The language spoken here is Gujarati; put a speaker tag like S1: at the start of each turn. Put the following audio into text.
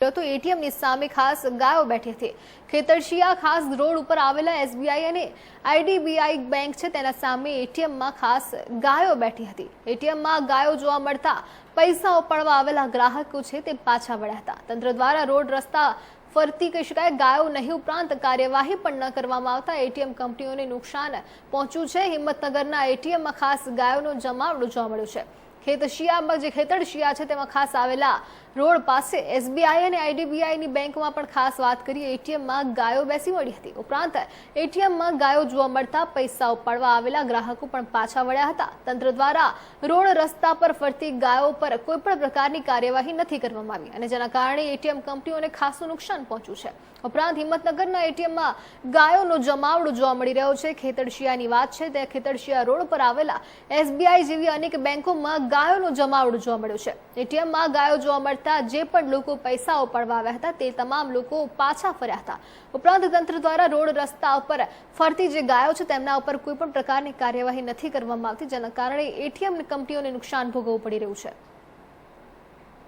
S1: તો એટીએમની સામે ખાસ ગાયો બેઠી હતી. ખેતરશિયા ખાસ રોડ ઉપર આવેલા એસબીઆઈ અને આઈડીબીઆઈ બેંક છે તેના સામે એટીએમમાં ખાસ ગાયો બેઠી હતી. એટીએમમાં ગાયો જોવા મળતા પૈસા ઉપાડવા આવેલા ગ્રાહકો છે તે પાછા વળ્યા હતા. તંત્ર દ્વારા રોડ રસ્તા ફરતી કહી શકાય ગાયો નહીં ઉપરાંત કાર્યવાહી પણ ન કરવામાં આવતા એટીએમ કંપનીઓને નુકસાન પહોંચ્યું છે. હિંમતનગરના એટીએમમાં ખાસ ગાયોનો જમાવડો જોવા મળ્યો છે. ખેતશિયામાં જે ખેતરશિયા છે તેમાં ખાસ આવેલા રોડ પાસે એસબીઆઈ અને આઈડીબીઆઈની બેંકમાં પણ ખાસ વાત કરીએ, એટીએમમાં ગાયો બેસી મળી હતી. ઉપરાંત એટીએમમાં ગાયો જોવા મળતા પૈસા ઉપાડવા આવેલા ગ્રાહકો પણ પાછા વળ્યા હતા. તંત્ર દ્વારા રોડ રસ્તા પર ફરતી ગાયો પર કોઈપણ પ્રકારની કાર્યવાહી નથી કરવામાં આવી અને જેના કારણે એટીએમ કંપનીઓને ખાસું નુકસાન પહોંચ્યું છે. ઉપરાંત હિંમતનગરના એટીએમમાં ગાયોનો જમાવડો જોવા મળી રહ્યો છે. ખેતરશિયાની વાત છે. તે ખેતરશિયા રોડ પર આવેલા એસબીઆઈ જેવી અનેક બેંકોમાં ગાયોનો જમાવડો જોવા મળ્યો છે. એટીએમમાં ગાયો જોવા મળતા જે પણ લોકો પૈસા ઉપાડવા આવ્યા હતા તે તમામ લોકો પાછા ફર્યા હતા. ઉપરાંત તંત્ર દ્વારા રોડ રસ્તા ઉપર ફરતી જે ગાયો છે તેમના ઉપર કોઈ પણ પ્રકારની કાર્યવાહી નથી કરવામાં આવતી, જેના કારણે એટીએમ કંપનીઓને નુકસાન ભોગવવું પડી રહ્યું છે.